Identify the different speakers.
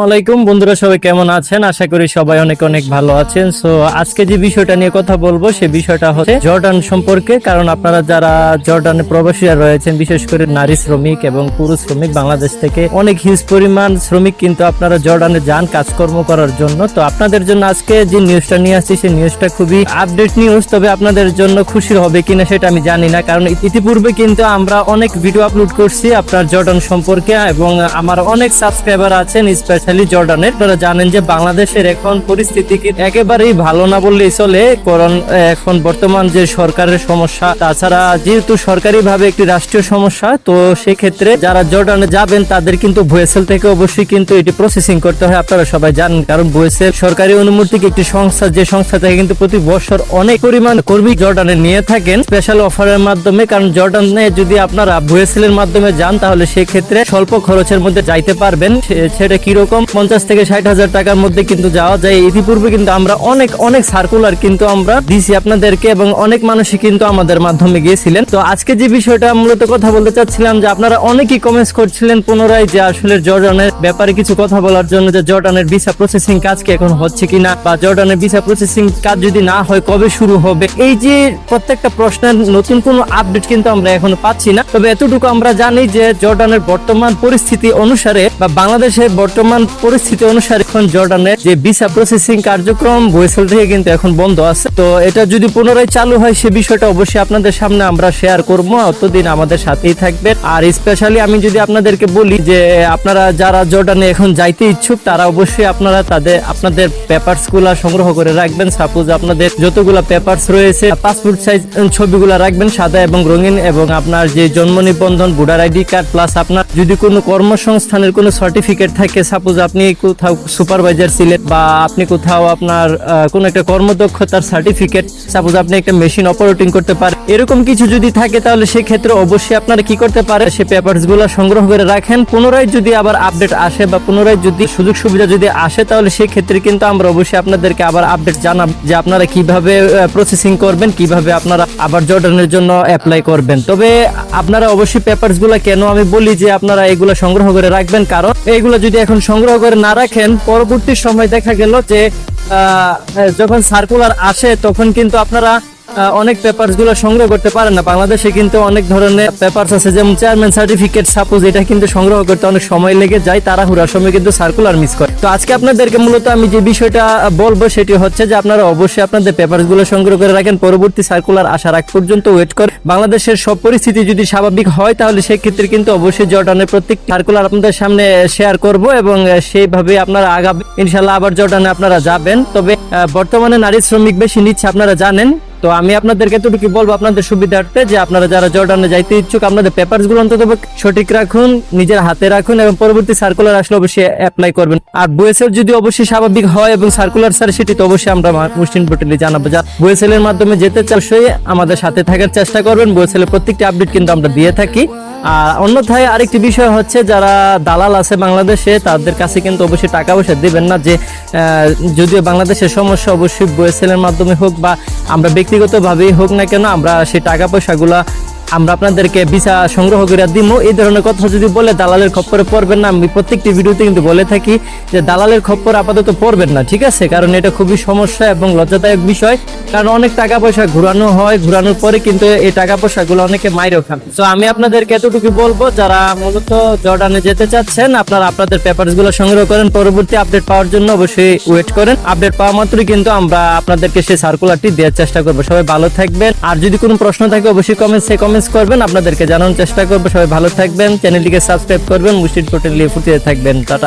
Speaker 1: ওয়ালাইকুম বন্ধুরা, সবাই কেমন আছেন? আশা করি সবাই অনেক অনেক ভালো আছেন। সো আজকে যে বিষয়টা নিয়ে কথা বলব, সে বিষয়টা হচ্ছে জর্ডান সম্পর্কে। কারণ আপনারা যারা জর্ডানে প্রবাসীরা রয়েছেন, বিশেষ করে নারী শ্রমিক এবং পুরুষ শ্রমিক, বাংলাদেশ থেকে অনেক হিউজ পরিমাণ শ্রমিক কিন্তু আপনারা জর্ডানে যান কাজকর্ম করার জন্য। তো আপনাদের জন্য আজকে যে নিউজটা নিয়ে আসছি, সেই নিউজটা খুবই আপডেট নিউজ তবে আপনাদের জন্য খুশি হবে কিনা সেটা আমি জানি না, কারণ ইতিপূর্বে কিন্তু আমরা অনেক ভিডিও আপলোড করছি আপনার জর্ডান সম্পর্কে। এবং আমার অনেক সাবস্ক্রাইবার আছেন স্পেশালি জর্ডানের আপনারা জানেন যে বাংলাদেশের এখন পরিস্থিতি কি একেবারেই ভালো না বললেই চলে, কারণ এখন বর্তমান যে সরকারের সমস্যা, তাছাড়া যেহেতু সরকারি ভাবে একটি রাষ্ট্রীয় সমস্যা, তো সেক্ষেত্রে যারা জর্ডানে যাবেন তাদের কিন্তু ভুয়েসেল থেকে অবশ্যই কিন্তু এটি প্রসেসিং করতে হয়, আপনারা সবাই জানেন, কারণ ভুয়েসেল সরকারি অনুমতি একটি সংস্থা, যে সংস্থা থেকে কিন্তু প্রতি বছর অনেক পরিমাণ কর্মী জর্ডানে নিয়ে থাকেন স্পেশাল অফারের মাধ্যমে, কারণ জর্ডানে যদি আপনারা ভুয়েসেলের মাধ্যমে যান, তাহলে সেক্ষেত্রে স্বল্প খরচের মধ্যে যাইতে পারবেন সেটা কীরকম পঞ্চাশ থেকে ষাট হাজার টাকার মধ্যে কিন্তু যাওয়া যায়। ইতিপূর্বে কিন্তু আমরা অনেক অনেক সার্কুলার কিন্তু আমরা দিছি আপনাদেরকে এবং অনেক মানুষই কিন্তু আমাদের মাধ্যমে গিয়েছিলেন। তো আজকে যে বিষয়টা মূলত কথা বলতে চাচ্ছিলাম যে আপনারা অনেকেই কমেন্টস করছিলেন পুনরায় যে আসলে জর্ডানের ব্যাপারে কিছু কথা বলার জন্য যে জর্ডানের ভিসা প্রসেসিং কাজ কি এখন হচ্ছে কিনা বা জর্ডানের ভিসা প্রসেসিং কাজ যদি না হয় কবে শুরু হবে? এই যে প্রত্যেকটা প্রশ্নের নতুন কোনো আপডেট কিন্তু আমরা এখনও পাচ্ছি না। তবে এতটুকু আমরা জানি যে জর্ডানের বর্তমান পরিস্থিতি অনুসারে বা বাংলাদেশের বর্তমান পরিস্থিতি অনুসারে এখন জর্ডানের যে ভিসা প্রসেসিং কার্যক্রম বৈসেল থেকে কিন্তু এখন বন্ধ আছে। তো এটা যদি পুনরায় চালু হয়, সে বিষয়টা অবশ্যই আপনাদের সামনে আমরা শেয়ার করব। অতদিন আমাদের সাথেই থাকবেন। আর স্পেশালি আমি যদি আপনাদেরকে বলি যে, আপনারা যারা জর্ডানে এখন যাইতে ইচ্ছুক, তারা অবশ্যই আপনারা তাদের, আপনাদের পেপারসগুলা সংগ্রহ করে রাখবেন। সাপোজ আপনাদের যতগুলা পেপারস রয়েছে পাসপোর্ট সাইজ ছবিগুলা রাখবেন, সাদা এবং রঙিন, এবং আপনার যে জন্ম নিবন্ধন, ভোটার আইডি কার্ড প্লাস আপনার যদি কোনো কর্মসংস্থানের কোনো সার্টিফিকেট থাকে সাপোজ আপনি কোথাও সুপারভাইজার ছিলেন বা আপনি কোথাও আপনার কোনো একটা কর্মদক্ষতার সার্টিফিকেট সাপোজ আপনি একটা মেশিন অপারেটিং করতে পারেন, এরকম কিছু যদি থাকে তাহলে সেক্ষেত্রে অবশ্যই আপনারা কি করতে পারেন? সে পেপারসগুলো সংগ্রহ করে রাখেন, পুনরায় যদি আবার আপডেট আসে বা পুনরায় যদি সুযোগ সুবিধা যদি আসে তাহলে সেক্ষেত্রে কিন্তু আমরা অবশ্যই আপনাদেরকে আবার আপডেট জানাব যে আপনারা কীভাবে প্রসেসিং করবেন, কীভাবে আপনারা আবার জর্ডানের জন্য অ্যাপ্লাই করবেন। তবে আপনারা অবশ্যই পেপারসগুলা কেন আমি বলি যে আপনারা এগুলো সংগ্রহ করে রাখবেন? কারণ এগুলো যদি এখন সংগ্রহ করে না রাখেন, পরবর্তী সময় দেখা গেল যে যখন সার্কুলার আসে, তখন কিন্তু আপনারা অনেক পেপারসগুলো সংগ্রহ করতে পারেন না। বাংলাদেশে কিন্তু অনেক ধরনের পেপারস আছে, যেমন চেয়ারম্যান সার্টিফিকেট সাপোজ এটা কিন্তু সংগ্রহ করতে অনেক সময় লেগে যায় তারা হুরার সময় কিন্তু সার্কুলার মিস করে। তো আজকে আপনাদেরকে মূলত আমি যে বিষয়টা বলব সেটি হচ্ছে যে আপনারা অবশ্যই আপনাদের পেপারসগুলো সংগ্রহ করে রাখেন, পরবর্তী সার্কুলার আসার আগ পর্যন্ত ওয়েট করে। বাংলাদেশের সব পরিস্থিতি যদি স্বাভাবিক হয়, তাহলে সেক্ষেত্রে কিন্তু অবশ্যই জর্ডানের প্রত্যেক সার্কুলার আপনাদের সামনে শেয়ার করব এবং সেইভাবে আপনারা আগাবে ইনশাল্লাহ আবার জর্ডানে আপনারা যাবেন। তবে বর্তমানে নারী শ্রমিক বেশি নিচ্ছে, আপনারা জানেন। তো আমি আপনাদেরকে এতটুকু বলব আপনাদের সুবিধার্থে যে আপনারা যারা জর্ডানে যাইতে ইচ্ছুক, আপনাদের পেপারসগুলো অন্তত সঠিক রাখুন, নিজের হাতে রাখুন এবং পরবর্তী সার্কুলার আসলে অবশ্যই অ্যাপ্লাই করবেন। আর বুয়েসেল যদি অবশ্যই স্বাভাবিক হয় এবং সার্কুলার স্যার সেটি তো অবশ্যই আমরা মুসলিম পোর্টালে জানাব। যা বুয়েসেলের মাধ্যমে যেতে চাই আমাদের সাথে থাকার চেষ্টা করবেন। বুয়েসেলের প্রত্যেকটি আপডেট কিন্তু আমরা দিয়ে থাকি। আর অন্যথায় আরেকটি বিষয় হচ্ছে, যারা দালাল আছে বাংলাদেশে, তাদের কাছে কিন্তু অবশ্যই টাকা পয়সা দেবেন না যে যদিও বাংলাদেশের সমস্যা অবশ্যই বয়েসেলের মাধ্যমে হোক বা আমরা ব্যক্তিগতভাবেই হোক না কেন, আমরা সেই টাকা পয়সাগুলা আমরা আপনাদেরকে ভিসা সংগ্রহ করে দিব এই ধরনের কথা যদি বলে দালালের খপ্পরে পড়বেন না। আমি প্রত্যেকটি ভিডিওতে কিন্তু বলে থাকি যে দালালের খপ্পর আপাতত পড়বেন না, ঠিক আছে? কারণ এটা খুবই সমস্যা এবং লজ্জাদায়ক বিষয়। কারণ অনেক টাকা পয়সা ঘুরানো হয়, ঘুরানোর পরে কিন্তু এই টাকা পয়সাগুলো অনেকে মাইরেও খান। তো আমি আপনাদেরকে এতটুকু বলব, যারা মূলত জর্ডানে যেতে চাচ্ছেন, আপনারা আপনাদের পেপারসগুলো সংগ্রহ করেন। পরবর্তী আপডেট পাওয়ার জন্য অবশ্যই ওয়েট করেন। আপডেট পাওয়া মাত্রই কিন্তু আমরা আপনাদেরকে সেই সার্কুলারটি দেওয়ার চেষ্টা করব। সবাই ভালো থাকবেন। আর যদি কোনো প্রশ্ন থাকে, অবশ্যই কমেন্টসে কমেন্টস করবেন, আপনাদেরকে জানানোর চেষ্টা করব। সবাই ভালো থাকবেন, চ্যানেলটিকে সাবস্ক্রাইব করবেন মুস্টিড নিয়ে ফুটিয়ে থাকবেন। টাটা।